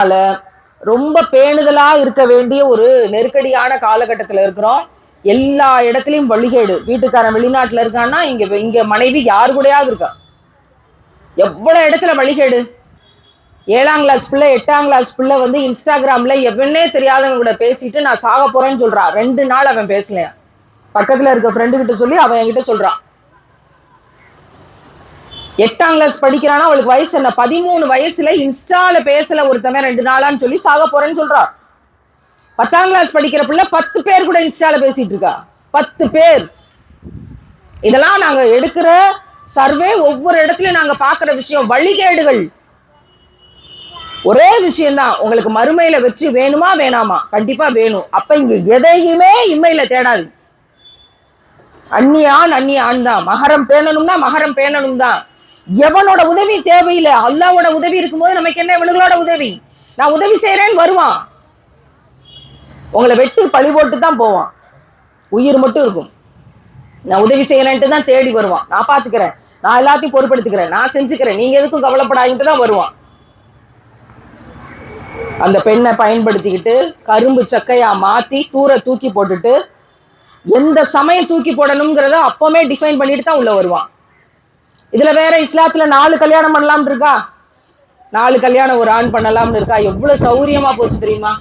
அதனால ரொம்ப பேணுதலா இருக்க வேண்டிய ஒரு நெருக்கடியான காலகட்டத்துல இருக்கிறோம். எல்லா இடத்துலயும் வழிகேடு. வீட்டுக்காரன் வெளிநாட்டுல இருக்கான்னா இங்க இங்க மனைவி யாரு கூடயாவது இருக்கா? எவ்வளவு இடத்துல வழிகேடு? ஏழாம் கிளாஸ் பிள்ளை எட்டாம் கிளாஸ் பிள்ளை வந்து இன்ஸ்டாகிராம்ல எவனே தெரியாதவங்க கூட பேசிட்டு நான் சாக போறேன்னு சொல்றான் ரெண்டு நாள் அவன் பேசலையா? பக்கத்துல இருக்க ஃப்ரெண்டு கிட்ட சொல்லி அவன் என்கிட்ட சொல்றான் எட்டாம் கிளாஸ் படிக்கிறானா? அவளுக்கு வயசு என்ன? பதிமூணு வயசுல இன்ஸ்டால பேசல ஒருத்தவன் ரெண்டு நாளான்னு சொல்லி சாக போறேன்னு சொல்றா. பத்தாம் கிளாஸ் படிக்கிற பிள்ளை பத்து பேர் கூட இன்ஸ்டால பேசிட்டு இருக்கா. பத்து பேர். இதெல்லாம் நாங்க எடுக்கிற சர்வே ஒவ்வொரு இடத்துலயும் நாங்க பாக்குற விஷயம். வழிகேடுகள். ஒரே விஷயம்தான். உங்களுக்கு மறுமையில வெற்றி வேணுமா வேணாமா? கண்டிப்பா வேணும். அப்ப இங்க எதையுமே இம்மையில தேடாது. அந்நியான் அந்நியான் தான் மகரம் பேணணும்னா மகரம் பேணணும் தான் எவனோட உதவி தேவையில்லை? அல்லாவோட உதவி இருக்கும்போது நமக்கு என்ன? இவனுங்களோட உதவி. நான் உதவி செய்யறேன்னு வருவான். உங்களை வெட்டி பழி போட்டு தான் போவான். உயிர் மட்டும் இருக்கும். நான் உதவி செய்யறேன்ட்டு தான் தேடி வருவான். நான் பாத்துக்கிறேன். நான் எல்லாத்தையும் பொறுப்படுத்திக்கிறேன் நான் செஞ்சுக்கிறேன். நீங்க எதுக்கும் கவலைப்படாதுன்ட்டு தான் வருவான். அந்த பெண்ணை பயன்படுத்திக்கிட்டு கரும்பு சக்கையா மாத்தி தூர தூக்கி போட்டுட்டு எந்த சமயம் தூக்கி போடணுங்கிறத அப்பவுமே டிஃபைன் பண்ணிட்டு தான் உள்ள வருவான். இதுல வேற இஸ்லாத்துல நாலு கல்யாணம் பண்ணலாம்னு இருக்கா? நாலு கல்யாணம் ஒரு ஆண் பண்ணலாம்னு இருக்கா? எவ்வளவு சௌரியமா போச்சு தெரியுமா?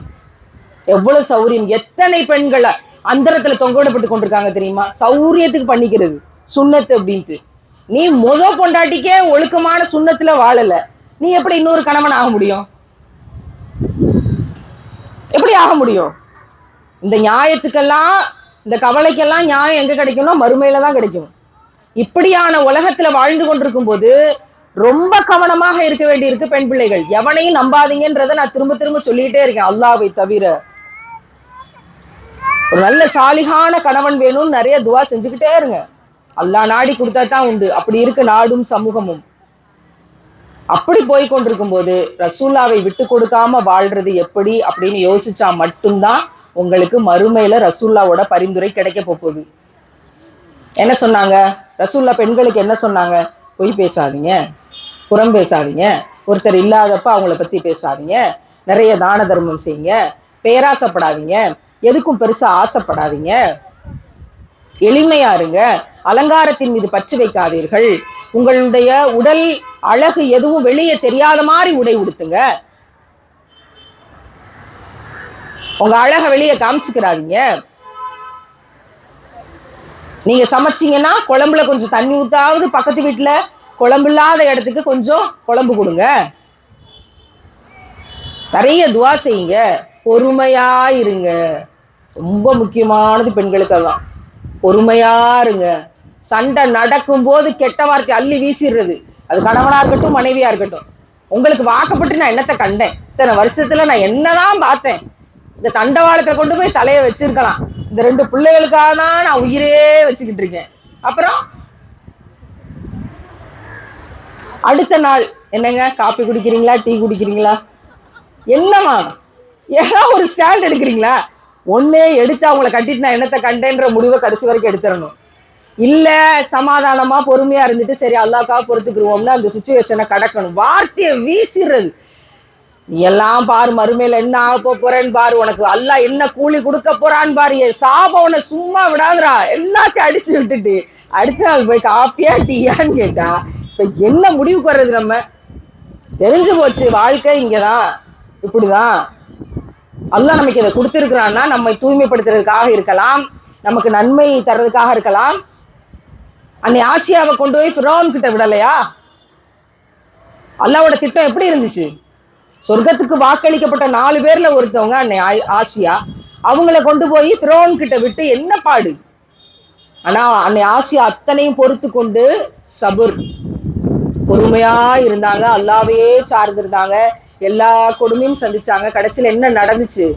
எவ்வளவு சௌரியம். எத்தனை பெண்களை அந்தரத்துல தொங்கவிடப்பட்டு கொண்டிருக்காங்க தெரியுமா? சௌரியத்துக்கு பண்ணிக்கிறது. சுண்ணத்து அப்படின்ட்டு. நீ முத கொண்டாட்டிக்கே ஒழுக்கமான சுண்ணத்துல வாழல. நீ எப்படி இன்னொரு கணவன் ஆக முடியும்? எப்படி ஆக முடியும்? இந்த நியாயத்துக்கெல்லாம் இந்த கவலைக்கெல்லாம் நியாயம் எங்க கிடைக்கும்னா மறுமையில தான் கிடைக்கும். இப்படியான உலகத்துல வாழ்ந்து கொண்டிருக்கும் போது ரொம்ப கவனமாக இருக்க வேண்டியிருக்கு பெண் பிள்ளைகள். எவனையும் நம்பாதீங்கன்றத நான் திரும்ப திரும்ப சொல்லிட்டே இருக்கேன் அல்லாவை தவிர. ஒரு நல்ல சாலிகான கணவன் வேணும்னு நிறைய துவா செஞ்சுக்கிட்டே இருங்க. அல்லாஹ் நாடி கொடுத்தா தான் உண்டு. அப்படி இருக்கு நாடும் சமூகமும். அப்படி போய் கொண்டிருக்கும் போது ரசூல்லாவை விட்டு கொடுக்காம வாழ்றது எப்படி அப்படின்னு யோசிச்சா மட்டும்தான் உங்களுக்கு மறுமையில ரசூல்லாவோட பரிந்துரை கிடைக்க போகுது. என்ன சொன்னாங்க? ரசூல்லா பெண்களுக்கு என்ன சொன்னாங்க? பொய் பேசாதீங்க. புறம் பேசாதீங்க. ஒருத்தர் இல்லாதப்ப அவங்கள பத்தி பேசாதீங்க. நிறைய தான தர்மம் செய்யுங்க. பேராசைப்படாதீங்க. எதுக்கும் பெருசா ஆசைப்படாதீங்க. எளிமையா இருங்க. அலங்காரத்தின் மீது பற்று வைக்காதீர்கள். உங்களுடைய உடல் அழகு எதுவும் வெளியே தெரியாத மாதிரி உடை உடுத்துங்க. உங்க அழக வெளியே காமிச்சுக்கிறாதீங்க. நீங்க சமைச்சீங்கன்னா குழம்புல கொஞ்சம் தண்ணி ஊத்தாவது பக்கத்து வீட்டுல குழம்பு இல்லாத இடத்துக்கு கொஞ்சம் குழம்பு கொடுங்க. நிறைய துவா செய்யுங்க. பொறுமையா இருங்க. ரொம்ப முக்கியமானது பெண்களுக்கு அதான் பொறுமையா இருங்க. சண்டை நடக்கும் போது கெட்ட வார்த்தை அள்ளி வீசிடுறது. அது கணவனா இருக்கட்டும் மனைவியா இருக்கட்டும். உங்களுக்கு வாக்கப்பட்டு நான் என்னத்தை கண்டேன்? இத்தனை வருஷத்துல நான் என்னதான் பார்த்தேன். இந்த தண்டவாளத்தை கொண்டு போய் தலையை வச்சிருக்கலாம். இந்த ரெண்டு பிள்ளைகளுக்காக தான் நான் உயிரே வச்சுக்கிட்டு இருக்கேன். அப்புறம் அடுத்த நாள் என்னங்க காப்பி குடிக்கிறீங்களா டீ குடிக்கிறீங்களா? என்னமா ஏன்னா ஒரு ஸ்டாண்ட் எடுக்கிறீங்களா? ஒன்னே எடுத்து அவங்கள கட்டிட்டு நான் என்னத்தை கண்டேன்ற முடிவை கடைசி வரைக்கும் எடுத்துடணும். இல்லை சமாதானமாக பொறுமையாக இருந்துட்டு சரி அல்லாக்காக பொறுத்துக்குருவோம்னா அந்த சுச்சுவேஷனை கடக்கணும். வார்த்தையை வீசிடுறது. நீ எல்லாம் பாரு மறுமையில என்ன ஆக போறேன்னு பாரு. உனக்கு அல்லா என்ன கூலி கொடுக்க போறான்னு பாரு. என் சாபம் உன்னை சும்மா விடாதுடா. எல்லாத்தையும் அடிச்சு விட்டுட்டு அடுத்த நாள் போய் காப்பியா டீயான்னு கேட்டா இப்ப என்ன முடிவுக்கு வர்றது நம்ம? தெரிஞ்சு போச்சு வாழ்க்கை இங்கதான். இப்படிதான். அல்லா நமக்கு இதை கொடுத்துருக்குறான்னா நம்மை தூய்மைப்படுத்துறதுக்காக இருக்கலாம். நமக்கு நன்மை தர்றதுக்காக இருக்கலாம். அன்னை ஆசியாவை கொண்டு போய் ஃபிரோன் கிட்ட விடலையா? அல்லாவோட திட்டம் எப்படி இருந்துச்சு? சொர்க்கத்துக்கு வாக்களிக்கப்பட்ட நாலு பேர்ல ஒருத்தவங்க அன்னை ஆசியா. அவங்கள கொண்டு போய் ஃபிரோன் கிட்ட விட்டு என்ன பாடு? ஆனா அன்னை ஆசியா அத்தனையும் பொறுத்து கொண்டு சபுர். பொறுமையா இருந்தாங்க. அல்லாவையே சார்ந்திருந்தாங்க. எல்லா கொடுமையும் சந்திச்சாங்க. கடைசியில என்ன நடந்துச்சு?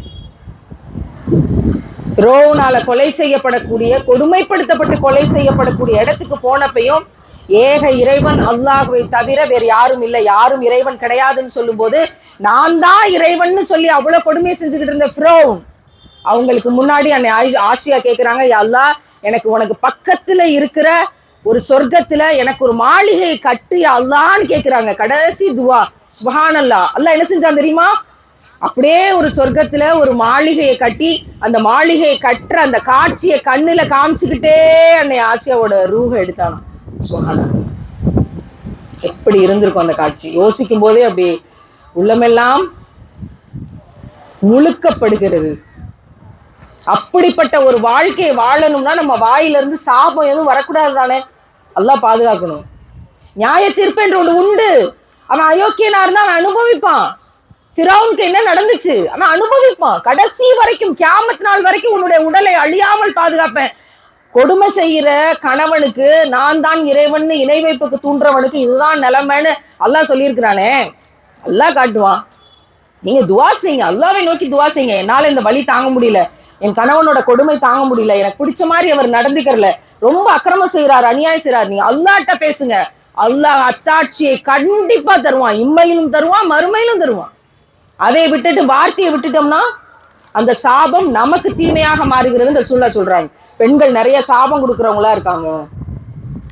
ரோவனால கொலை செய்யப்படக்கூடிய கொடுமைப்படுத்தப்பட்டு கொலை செய்யப்படக்கூடிய இடத்துக்கு போனப்பையும் ஏக இறைவன் அல்லாஹுவை தவிர வேறு யாரும் இல்லை. யாரும் இறைவன் கிடையாதுன்னு சொல்லும்போது நான் தான் இறைவன்னு சொல்லி அவ்வளவு கொடுமை செஞ்சுக்கிட்டு இருந்த ஃப்ரோன் அவங்களுக்கு முன்னாடி அன்னை ஆசியா கேக்குறாங்க எல்லா அல்லாஹ் எனக்கு உனக்கு பக்கத்துல இருக்கிற ஒரு சொர்க்கத்துல எனக்கு ஒரு மாளிகை கட்டு அல்லான்னு கேக்குறாங்க. கடைசி துவா சுபஹானல்லா அல்லாஹ் என்ன செஞ்சான் தெரியுமா? அப்படியே ஒரு சொர்க்கத்துல ஒரு மாளிகையை கட்டி அந்த மாளிகையை கட்டுற அந்த காட்சியை கண்ணுல காமிச்சுக்கிட்டே அன்னை ஆசியாவோட ரூஹ எடுத்தானா சுபஹானல்லாஹ். எப்படி இருந்திருக்கும் அந்த காட்சி? யோசிக்கும் போதே அப்படி உள்ளமெல்லாம் முழுக்கப்படுகிறது. அப்படிப்பட்ட ஒரு வாழ்க்கையை வாழணும்னா நம்ம வாயில இருந்து சாபம் எதுவும் வரக்கூடாது தானே? எல்லாம் பாதுகாக்கணும். நியாய தீர்ப்பு என்று ஒன்று உண்டு. அவன் அயோக்கியனா இருந்தா அவன் அனுபவிப்பான். ஃபிரௌனுக்கு என்ன நடந்துச்சு? அவன் அனுபவிப்பான். கடைசி வரைக்கும் கியாமத் நாள் வரைக்கும் உன்னுடைய உடலை அழியாமல் பாதுகாப்பேன். கொடுமை செய்யற கணவனுக்கு நான் தான் இறைவன் இணை வைப்புக்கு தூண்டுறவனுக்கு இதுதான் நிலைமைன்னு எல்லாம் சொல்லியிருக்கிறானே. அல்லா காட்டுவான் நீங்க துவா செய்யுங்க. அல்லாவை நோக்கி துவா செய்யுங்க. என்னால இந்த வலி தாங்க முடியல. என் கணவனோட கொடுமை தாங்க முடியல. எனக்கு பிடிச்ச மாதிரி அவர் நடந்துக்கிறல. ரொம்ப அக்கிரமம் செய்யறாரு அநியாயம் செய்யறாரு நீங்க அல்லாட்ட பேசுங்க. அல்லாஹ் அத்தாட்சியை கண்டிப்பா தருவான். இம்மையிலும் தருவான் மறுமையிலும் தருவான். அதை விட்டுட்டு வார்த்தையை விட்டுட்டோம்னா அந்த சாபம் நமக்கு தீமையாக மாறுகிறதுன்னு சொல்ல சொல்றாங்க. பெண்கள் நிறைய சாபம் கொடுக்கறவங்களா இருக்காங்க.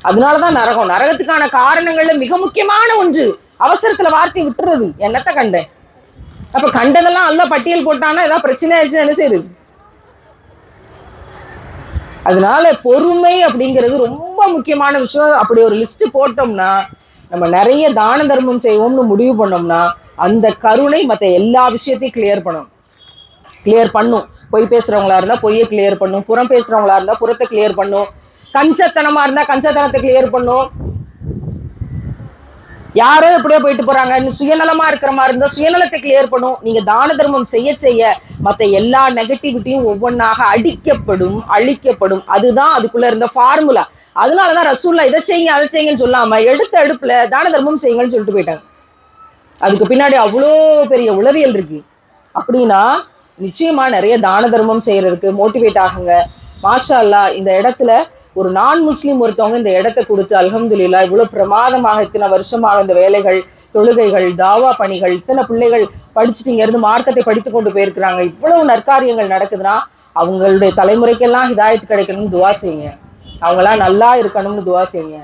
அதனாலதான் நரகம். நரகத்துக்கான காரணங்கள்ல மிக முக்கியமான ஒன்று அவசரத்துல வார்த்தையை விட்டுறது. என்னத்த கண்டேன் அப்ப கண்டதெல்லாம் அல்ல பட்டியல் போட்டானா ஏதாவது பிரச்சனை ஆயிடுச்சுன்னா என்ன செய்யுது அதனால பொறுமை அப்படிங்கிறது ரொம்ப முக்கியமான விஷயம். அப்படி ஒரு லிஸ்ட் போட்டோம்னா நம்ம நிறைய தான தர்மம் செய்வோம்னு முடிவு பண்ணோம்னா அந்த கருணை மற்ற எல்லா விஷயத்தையும் கிளியர் பண்ணும். கிளியர் பண்ணும். பொய் பேசுறவங்களா இருந்தா பொய்யை கிளியர் பண்ணும். புறம் பேசுறவங்களா இருந்தா புறத்தை கிளியர் பண்ணும். கஞ்சத்தனமா இருந்தா கஞ்சத்தனத்தை கிளியர் பண்ணும். யாரோ எப்படியோ போயிட்டு போறாங்க. இன்னும் சுயநலமா இருக்கிற மாதிரி இருந்தா சுயநலத்தை கிளியர் பண்ணும் நீங்க தான தர்மம் செய்ய செய்ய மத்த எல்லா நெகட்டிவிட்டியும் ஒவ்வொன்றாக அடிக்கப்படும் அழிக்கப்படும். அதுதான் அதுக்குள்ள இருந்த ஃபார்முலா அதனாலதான் ரசூல்லா இதை செய்யுங்க அதை செய்யுங்கன்னு சொல்லாம எடுத்த அடுப்புல தான தர்மம் செய்யுங்கன்னு சொல்லிட்டு போயிட்டாங்க. அதுக்கு பின்னாடி அவ்வளோ பெரிய உளவியல் இருக்கு. அப்படின்னா நிச்சயமா நிறைய தான தர்மம் செய்யறதுக்கு மோட்டிவேட் ஆகுங்க. மாஷா அல்லாஹ் இந்த இடத்துல ஒரு நான் முஸ்லீம் ஒருத்தவங்க இந்த இடத்த கொடுத்து அலமதுல்லா இவ்வளவு பிரமாதமாக இத்தனை வருஷமாக இந்த வேலைகள் தொழுகைகள் தாவா பணிகள் இத்தனை பிள்ளைகள் படிச்சுட்டு இங்க இருந்து மார்க்கத்தை படித்து கொண்டு போயிருக்கிறாங்க. இவ்வளவு நற்காரியங்கள் நடக்குதுன்னா அவங்களுடைய தலைமுறைக்கெல்லாம் ஹிதாயத்து கிடைக்கணும்னு துவா செய்யுங்க. அவங்களாம் நல்லா இருக்கணும்னு துவா செய்யுங்க.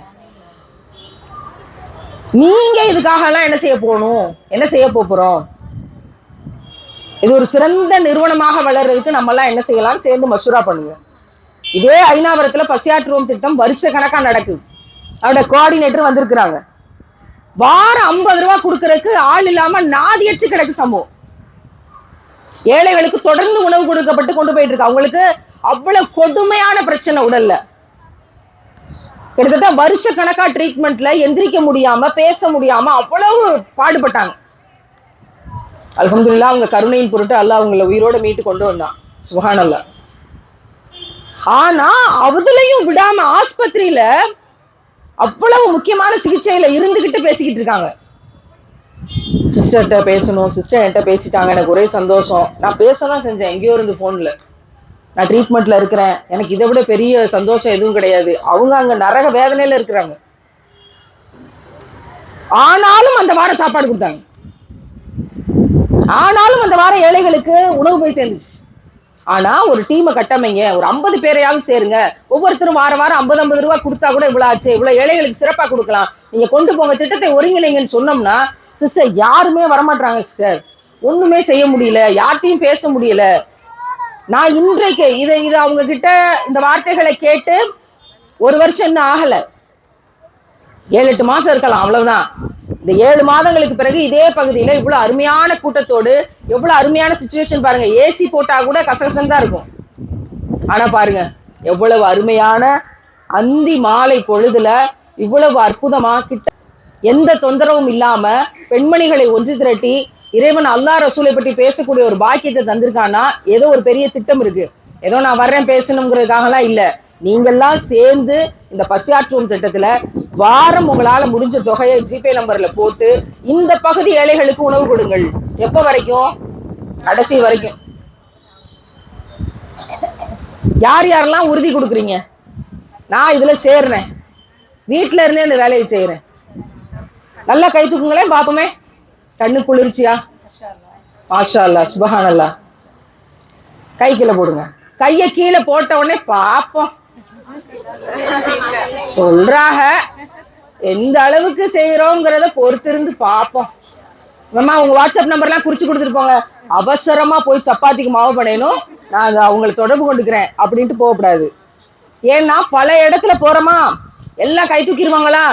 நீங்க இதுக்காக எல்லாம் என்ன செய்ய போகணும்? என்ன செய்ய போறோம்? இது ஒரு சிறந்த நிறுவனமாக வளர்றதுக்கு நம்ம எல்லாம் என்ன செய்யலாம்? சேர்ந்து மசூரா பண்ணுங்க. இதே ஐநாவரத்துல பசியாற்றுவோம் திட்டம் வருஷ கணக்கா நடக்குது அவரோட கோஆர்டினேட்டர் வந்திருக்கிறாங்க. வாரம் ஐம்பது ரூபா கொடுக்கறதுக்கு ஆள் இல்லாம நாதியற்று கிடக்கு சம்பவம். ஏழைகளுக்கு தொடர்ந்து உணவு கொடுக்கப்பட்டு கொண்டு போயிட்டு இருக்கு அவங்களுக்கு அவ்வளவு கொடுமையான பிரச்சனை உடல்ல. கிட்டத்தட்ட வருஷ கணக்கா ட்ரீட்மெண்ட்ல எந்திரிக்க முடியாம பேச முடியாம அவ்வளவு பாடுபட்டாங்க. அலமதுல்லா அவங்க கருணையின் பொருட்டு அல்லாஹ் அவங்கள உயிரோட மீட்டு கொண்டு வந்தான். சுகானல்லா ஆனா அதுலயும் விடாம ஆஸ்பத்திரியில அவ்வளவு முக்கியமான சிகிச்சையில இருந்துகிட்டு பேசிக்கிட்டு இருக்காங்க. சிஸ்டர்கிட்ட பேசணும் சிஸ்டர் என்கிட்ட பேசிட்டாங்க எனக்கு ஒரே சந்தோஷம். நான் பேச தான் செஞ்சேன் எங்கேயோ இருந்து ஃபோனில் நான் ட்ரீட்மெண்ட்டில் இருக்கிறேன். எனக்கு இதை விட பெரிய சந்தோஷம் எதுவும் கிடையாது. அவங்க அங்கே நரக வேதனையில் இருக்கிறாங்க. ஆனாலும் அந்த வாரம் சாப்பாடு கொடுத்தாங்க. ஆனாலும் அந்த வாரம் ஏழைகளுக்கு உணவு போய் சேர்ந்துச்சு. ஆனா ஒரு டீமை கட்டமைங்க. ஒரு ஐம்பது பேரையாவது சேருங்க. ஒவ்வொருத்தரும் வாரம் வாரம் ஐம்பது ஐம்பது ரூபா கொடுத்தா கூட இவ்வளவு ஆச்சு. இவ்வளவு ஏழைகளுக்கு சிறப்பா கொடுக்கலாம். நீங்க கொண்டு போங்க. திட்டத்தை ஒருங்கிணைங்கன்னு சொன்னோம்னா சிஸ்டர் யாருமே வரமாட்டாங்க சிஸ்டர் ஒண்ணுமே செய்ய முடியல. யார்கிட்டயும் பேச முடியல. நான் இன்றைக்கு இதை இதை அவங்க கிட்ட இந்த வார்த்தைகளை கேட்டு ஒரு வருஷம் இன்னும் ஆகல. ஏழு எட்டு மாசம் இருக்கலாம். அவ்வளவுதான். இந்த ஏழு மாதங்களுக்கு பிறகு இதே பகுதியில இவ்வளவு அருமையான கூட்டத்தோடு எவ்வளவு அருமையான சுச்சுவேஷன் பாருங்க. ஏசி போட்டா கூட கசகசன் தான் இருக்கும். ஆனா பாருங்க எவ்வளவு அருமையான அந்தி மாலை பொழுதுல இவ்வளவு அற்புதமா கிட்ட எந்த தொந்தரவும் இல்லாம பெண்மணிகளை ஒன்று திரட்டி இறைவன் அல்லா ரசூலை பற்றி பேசக்கூடிய ஒரு பாக்கியத்தை தந்திருக்கான்னா ஏதோ ஒரு பெரிய திட்டம் இருக்கு. ஏதோ நான் வர்றேன் பேசணுங்கிறதுக்காகலாம் இல்ல. நீங்கள்லாம் சேர்ந்து இந்த பசியாற்றுவோம் திட்டத்துல வாரம் உங்களால முடிஞ்ச தொகையை ஜிபே நம்பர்ல போட்டு இந்த பகுதி ஏழைகளுக்கு உணவு கொடுங்கள். எப்ப வரைக்கும்? கடைசி வரைக்கும். யார் யாரெல்லாம் உறுதி கொடுக்குறீங்க? நான் இதுல சேர்றேன். வீட்ல இருந்தே இந்த வேலையை செய்யறேன் நல்லா கை தூக்குங்களேன் பாப்போமே. கண்ணு குளிர்ச்சியா? மாஷா அல்லா சுபஹான் அல்லா கை கீழே போடுங்க. கையை கீழே போட்ட உடனே பார்ப்போம் சொல்றாக எந்த அளவுக்கு செய்யறோங்கிறத பொறுத்திருந்து பார்ப்போம் அம்மா உங்க வாட்ஸ்அப் நம்பர்லாம் குறிச்சு கொடுத்துட்டு போங்க. அவசரமா போய் சப்பாத்திக்கு மாவு பண்ணணும் நான் அவங்களை தொடர்பு கொண்டுக்கிறேன் அப்படின்ட்டு போகக்கூடாது. ஏன்னா பல இடத்துல போறோமா எல்லாம் கை தூக்கிடுவாங்களா?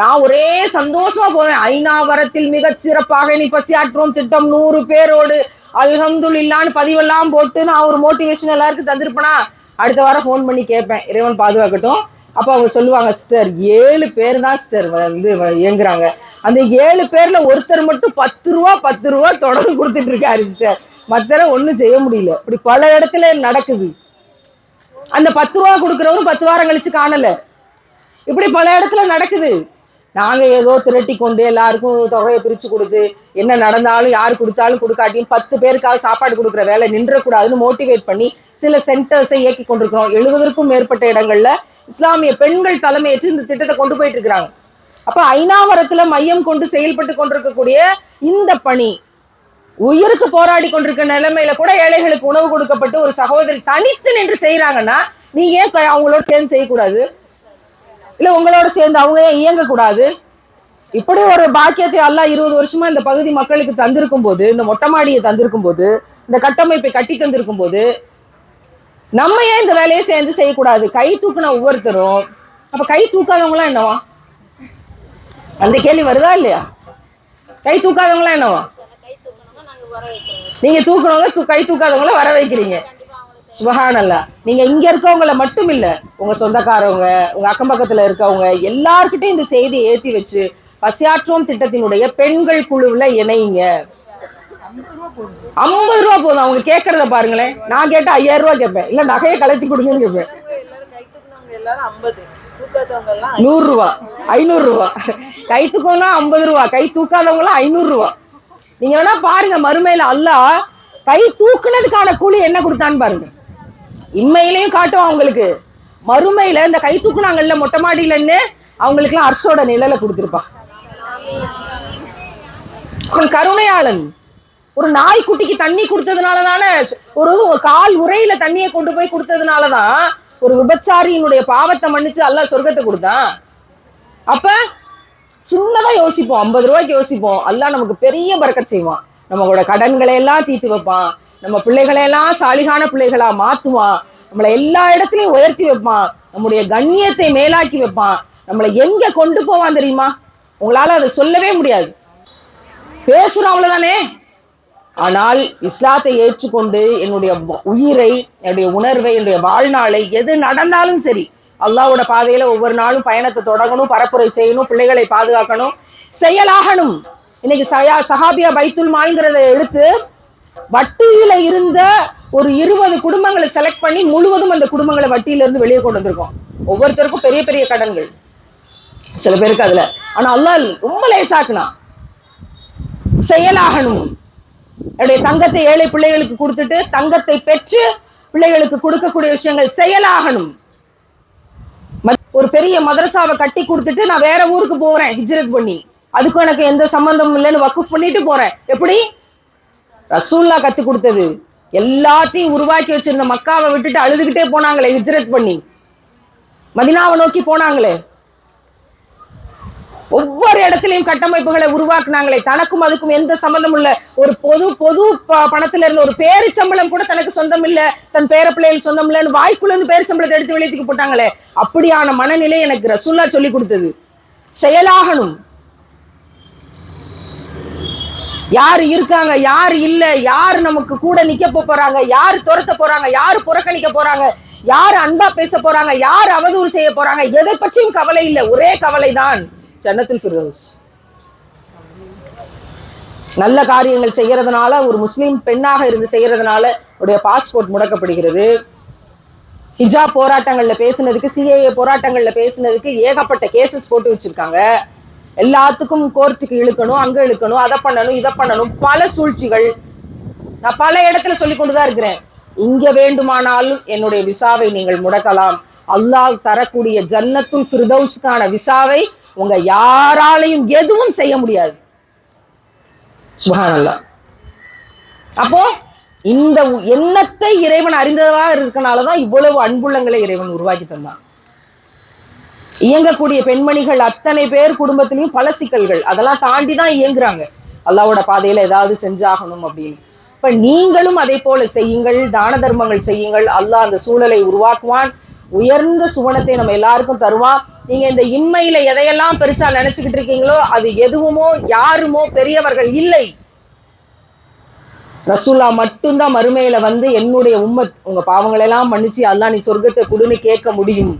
நான் ஒரே சந்தோஷமா போவேன். ஐநாவரத்தில் மிக சிறப்பாக நீ பசியாற்றுவோம். திட்டம் நூறு பேரோடு அல்ஹம்துலில்லான்னு பதிவெல்லாம் போட்டு நான் ஒரு மோட்டிவேஷன் எல்லாருக்கும் தந்திருப்பேனா? அடுத்த வாரம் ஃபோன் பண்ணி கேட்பேன் இறைவன் பாதுகாக்கட்டும். அப்போ அவங்க சொல்லுவாங்க சிஸ்டர் ஏழு பேர் தான் சிஸ்டர் வந்து வ- இயங்குறாங்க. அந்த ஏழு பேரில் ஒருத்தர் மட்டும் பத்து ரூபா பத்து ரூபா தொடர்ந்து கொடுத்துட்டு இருக்காரு சிஸ்டர் மத்தர ஒன்றும் செய்ய முடியல. இப்படி பல இடத்துல நடக்குது. அந்த பத்து ரூபா கொடுக்குறவரும் பத்து வாரம் கழிச்சு காணலை. இப்படி பல இடத்துல நடக்குது. நாங்க ஏதோ திரட்டி கொண்டு எல்லாருக்கும் தொகையை பிரிச்சு கொடுத்து என்ன நடந்தாலும் யார் கொடுத்தாலும் கொடுக்காட்டியும் பத்து பேருக்காவது சாப்பாடு கொடுக்குற வேலை நின்றக்கூடாதுன்னு மோட்டிவேட் பண்ணி சில சென்டர்ஸை இயக்கி கொண்டிருக்கிறோம். எழுபதற்கும் மேற்பட்ட இடங்கள்ல இஸ்லாமிய பெண்கள் தலைமையேற்று இந்த திட்டத்தை கொண்டு போயிட்டு இருக்கிறாங்க. அப்ப ஐநாவரத்துல மையம் கொண்டு செயல்பட்டு கொண்டிருக்கக்கூடிய இந்த பணி உயிருக்கு போராடி கொண்டிருக்க நிலைமையில கூட ஏழைகளுக்கு உணவு கொடுக்கப்பட்டு ஒரு சகோதரி தனித்து நின்று செய்யறாங்கன்னா நீங்க ஏன் அவங்களோட சேர்ந்து செய்யக்கூடாது? இல்ல உங்களோட சேர்ந்து அவங்க ஏன் இயங்க கூடாது இப்படி ஒரு பாக்கியத்தை எல்லாம் இருபது வருஷமா இந்த பகுதி மக்களுக்கு தந்திருக்கும் போது இந்த மொட்டை மாடியை தந்திருக்கும் போது இந்த கட்டமைப்பை கட்டி தந்திருக்கும் போது நம்ம ஏன் இந்த வேலையை சேர்ந்து செய்யக்கூடாது? கை தூக்குன ஒவ்வொருத்தரும். அப்ப கை தூக்காதவங்களாம் என்னவா? அந்த கேள்வி வருதா இல்லையா? கை தூக்காதவங்களாம் என்னவா? நீங்க தூக்குறவங்க தூ- கை தூக்காதவங்கள வர வைக்கிறீங்க. சுபஹானல்லா. நீங்க இங்க இருக்கவங்கள மட்டும் இல்ல உங்க சொந்தக்காரவங்க உங்க அக்கம் பக்கத்துல இருக்கவங்க எல்லார்கிட்டையும் இந்த செய்தியை ஏத்தி வச்சு பசியாற்றுவோம் திட்டத்தினுடைய பெண்கள் குழுவுல இணையுங்க ஐம்பது ரூபா போதும். அவங்க கேட்கறத பாருங்களேன். நான் கேட்டா ஐயாயிரம் ரூபா கேட்பேன். இல்ல நகையை கலத்தி கொடுங்கன்னு கேட்பேன். ஐம்பது நூறு ரூபா. ஐநூறு ரூபா. கை தூக்கம்னா ஐம்பது ரூபா. கை தூக்காதவங்களாம் ஐநூறு ரூபா. நீங்க வேணா பாருங்க மறுமையில அல்லாஹ் கை தூக்குனதுக்கான கூலி என்ன கொடுத்தான்னு பாருங்க. இம்மையிலையும் காட்டும் அவங்களுக்கு. மறுமையில இந்த கை தூக்குனாங்கல்ல மொட்டை மாடியிலன்னு அவங்களுக்குலாம் அரசோட நிழலை கொடுத்துருப்பான். அவன் கருணையாளன் ஒரு நாய்க்குட்டிக்கு தண்ணி கொடுத்ததுனால தானே ஒரு கால் உரையில தண்ணியை கொண்டு போய் கொடுத்ததுனால தான் ஒரு விபச்சாரியினுடைய பாவத்தை மன்னிச்சு அல்லாஹ் சொர்க்கத்தை கொடுத்தான். அப்ப சின்னதா யோசிப்போம் ஐம்பது ரூபாய்க்கு யோசிப்போம். அல்லாஹ் நமக்கு பெரிய பறக்க செய்வான். நம்மளோட கடன்களை எல்லாம் தீர்த்து வைப்பான். நம்ம பிள்ளைகளை எல்லாம் சாலிகான பிள்ளைகளா மாத்துவான். நம்மளை எல்லா இடத்துலையும் உயர்த்தி வைப்பான். நம்முடைய கண்ணியத்தை மேலாக்கி வைப்பான். நம்மளை எங்க கொண்டு போவான் தெரியுமா? உங்களால அதை சொல்லவே முடியாது. பேசுறோம் அவ்வளவுதானே ஆனால் இஸ்லாத்தை ஏற்றுக்கொண்டு என்னுடைய உயிரை என்னுடைய உணர்வை என்னுடைய வாழ்நாளை எது நடந்தாலும் சரி அல்லாவோட பாதையில ஒவ்வொரு நாளும் பயணத்தை தொடங்கணும் பரப்புரை செய்யணும் பிள்ளைகளை பாதுகாக்கணும் செயலாகணும். இன்னைக்கு சயா சஹாபியா பைத்துல் மால்ங்கிறத எடுத்து வட்டியில இருந்த ஒரு இருபது குடும்பங்களை செலக்ட் பண்ணி முழுவதும் அந்த குடும்பங்களை வட்டியில இருந்து வெளியே கொண்டு வந்திருக்கோம். ஒவ்வொருத்தருக்கும் பெரிய பெரிய கடன்கள். சில பேருக்கு அதுல. ஆனா அல்லா ரொம்ப லேசாக்குனா செயலாகணும். என்னுடைய தங்கத்தை ஏழை பிள்ளைகளுக்கு கொடுத்துட்டு தங்கத்தை பெற்று பிள்ளைகளுக்கு கொடுக்கக்கூடிய விஷயங்கள் செயலாகணும். ஒரு பெரிய மதரசாவை கட்டி கொடுத்துட்டு நான் வேற ஊருக்கு போறேன் ஹிஜ்ரத் பண்ணி. அதுக்கும் எனக்கு எந்த சம்பந்தமும் இல்லைன்னு வக்குஃப் பண்ணிட்டு போறேன். எப்படி? ரசூல்லா கத்து கொடுத்தது. எல்லாத்தையும் உருவாக்கி வச்சிருந்த மக்காவை விட்டுட்டு அழுதுகிட்டே போனாங்களே ஹிஜ்ரத் பண்ணி. மதினாவை நோக்கி போனாங்களே. ஒவ்வொரு இடத்துலையும் கட்டமைப்புகளை உருவாக்குனாங்களே. தனக்கும் அதுக்கும் எந்த சம்பந்தம் இல்ல. ஒரு பொது பொது ப- பணத்துல இருந்த ஒரு பேரிச்சம்பளம் கூட தனக்கு சொந்தம் இல்ல. தன் பேர பிள்ளைகள் சொந்தம் இல்லைன்னு வாய்க்குள்ள இருந்து பேரிச்சம்பளத்தை எடுத்து வெளியத்துக்கு போட்டாங்களே. அப்படியான மனநிலை எனக்கு ரசூல்லா சொல்லி கொடுத்தது. செயலாகணும். யார் இருக்காங்க யார் இல்ல யார் நமக்கு கூட நிக்க போறாங்க யார் துரத்த போறாங்க யார் புறக்கணிக்க போறாங்க யார் அன்பா பேச போறாங்க யார் அவதூறு செய்ய போறாங்க எதை பற்றியும் கவலை இல்லை ஒரே கவலை தான் ஜன்னத்துல் ஃபிர்தௌஸ். நல்ல காரியங்கள் செய்யறதுனால ஒரு முஸ்லீம் பெண்ணாக இருந்து செய்யறதுனால உடைய பாஸ்போர்ட் முடக்கப்படுகிறது. ஹிஜாப் போராட்டங்கள்ல பேசுனதுக்கு சிஏஏ போராட்டங்கள்ல பேசுனதுக்கு ஏகப்பட்ட கேசஸ் போட்டு வச்சிருக்காங்க. எல்லாத்துக்கும் கோர்ட்டுக்கு இழுக்கணும் அங்க இழுக்கணும் அதை பண்ணணும் இதை பண்ணணும். பல சூழ்ச்சிகள். நான் பல இடத்துல சொல்லி கொண்டுதான் இருக்கிறேன். இங்க வேண்டுமானாலும் என்னுடைய விசாவை நீங்கள் முடக்கலாம். அல்லாஹ் தரக்கூடிய ஜன்னத்துல் ஃபிர்தௌஸ்க்கான விசாவை உங்க யாராலையும் எதுவும் செய்ய முடியாது. சுபஹானல்லாஹ் அப்போ இந்த எண்ணத்தை இறைவன் அறிந்ததா இருக்கனாலதான் இவ்வளவு அன்புள்ளங்களை இறைவன் உருவாக்கி தந்தான். இயங்கக்கூடிய பெண்மணிகள் அத்தனை பேர் குடும்பத்திலையும் பல சிக்கல்கள். அதெல்லாம் தாண்டி தான் இயங்குறாங்க. அல்லாவோட பாதையில ஏதாவது செஞ்சாகணும் அப்படின்னு. இப்ப நீங்களும் அதே போல செய்யுங்கள் தான தர்மங்கள் செய்யுங்கள். அல்லாஹ் அந்த சூழலை உருவாக்குவான். உயர்ந்த சுவனத்தை நம்ம எல்லாருக்கும் தருவான். நீங்க இந்த இம்மையில எதையெல்லாம் பெருசா நினைச்சுக்கிட்டு இருக்கீங்களோ அது எதுவுமோ யாருமோ பெரியவர்கள் இல்லை. ரசூல்லா மட்டும்தான் மறுமையில வந்து என்னுடைய உம்மத் உங்க பாவங்களை எல்லாம் மன்னிச்சு அல்லாஹ் நீ சொர்க்கத்தை குடுன்னு கேட்க முடியும்.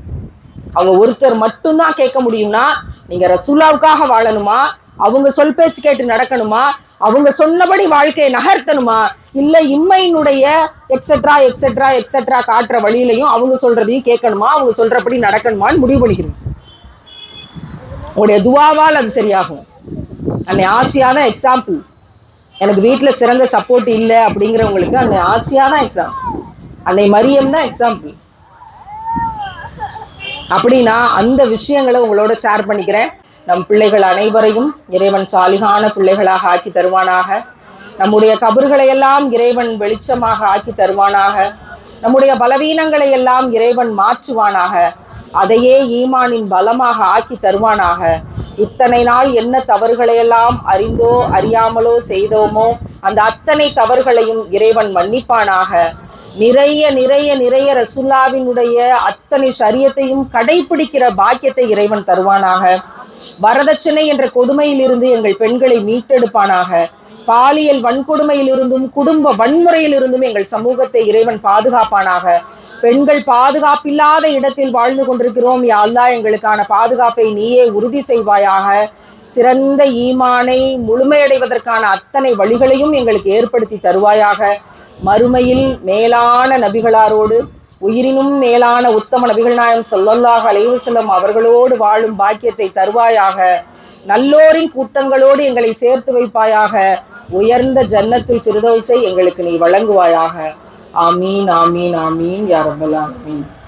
அவங்க ஒருத்தர் மட்டும்தான் கேட்க முடியும்னா நீங்க ரசூலாவுக்காக வாழணுமா? அவங்க சொல் பேச்சு கேட்டு நடக்கணுமா? அவங்க சொன்னபடி வாழ்க்கையை நகர்த்தணுமா? இல்ல இம்மையினுடைய எக்ஸெட்ரா எக்ஸெட்ரா எக்ஸெட்ரா காட்டுற வழியிலையும் அவங்க சொல்றதையும் கேட்கணுமா? அவங்க சொல்றபடி நடக்கணுமான்னு முடிவு பண்ணிக்கிறீங்க உங்களுடைய துவாவால் அது சரியாகும். அன்னை ஆசையான எக்ஸாம்பிள் எனக்கு வீட்டில் சிறந்த சப்போர்ட் இல்லை அப்படிங்கிறவங்களுக்கு அன்னை ஆசையான எக்ஸாம்பிள் அன்னை மரியம் தான் எக்ஸாம்பிள் அப்படின்னா அந்த விஷயங்களை உங்களோட ஷேர் பண்ணிக்கிறேன். நம் பிள்ளைகள் அனைவரையும் இறைவன் சாலிகான பிள்ளைகளாக ஆக்கி தருவானாக. நம்முடைய கபர்களை எல்லாம் இறைவன் வெளிச்சமாக ஆக்கி தருவானாக. நம்முடைய பலவீனங்களை எல்லாம் இறைவன் மாற்றுவானாக. அதையே ஈமானின் பலமாக ஆக்கி தருவானாக. இத்தனை நாள் என்ன தவறுகளை எல்லாம் அறிந்தோ அறியாமலோ செய்தோமோ அந்த அத்தனை தவறுகளையும் இறைவன் மன்னிப்பானாக. நிறைய நிறைய நிறைய ரசுல்லாவினுடைய அத்தனை சரியத்தையும் கடைபிடிக்கிற பாக்கியத்தை இறைவன் தருவானாக. வரதட்சணை என்ற கொடுமையிலிருந்து எங்கள் பெண்களை மீட்டெடுப்பானாக. பாலியல் வன்கொடுமையிலிருந்தும் குடும்ப வன்முறையிலிருந்தும் எங்கள் சமூகத்தை இறைவன் பாதுகாப்பானாக. பெண்கள் பாதுகாப்பில்லாத இடத்தில் வாழ்ந்து கொண்டிருக்கிறோம். யாழ்லா எங்களுக்கான பாதுகாப்பை நீயே உறுதி செய்வாயாக. சிறந்த ஈமானை முழுமையடைவதற்கான அத்தனை வழிகளையும் எங்களுக்கு ஏற்படுத்தி தருவாயாக. மறுமையில் மேலான நபிகளாரோடு உயிரினும் மேலான உத்தம நபிகள் நாயம் சொல்லல்லாக அலைவு செல்லும் அவர்களோடு வாழும் பாக்கியத்தை தருவாயாக நல்லோரின் கூட்டங்களோடு எங்களை சேர்த்து வைப்பாயாக உயர்ந்த ஜன்னத்துல் திருதோசை எங்களுக்கு நீ வழங்குவாயாக. ஆமீன் ஆமீன் ஆமீன் யா ஆமீன்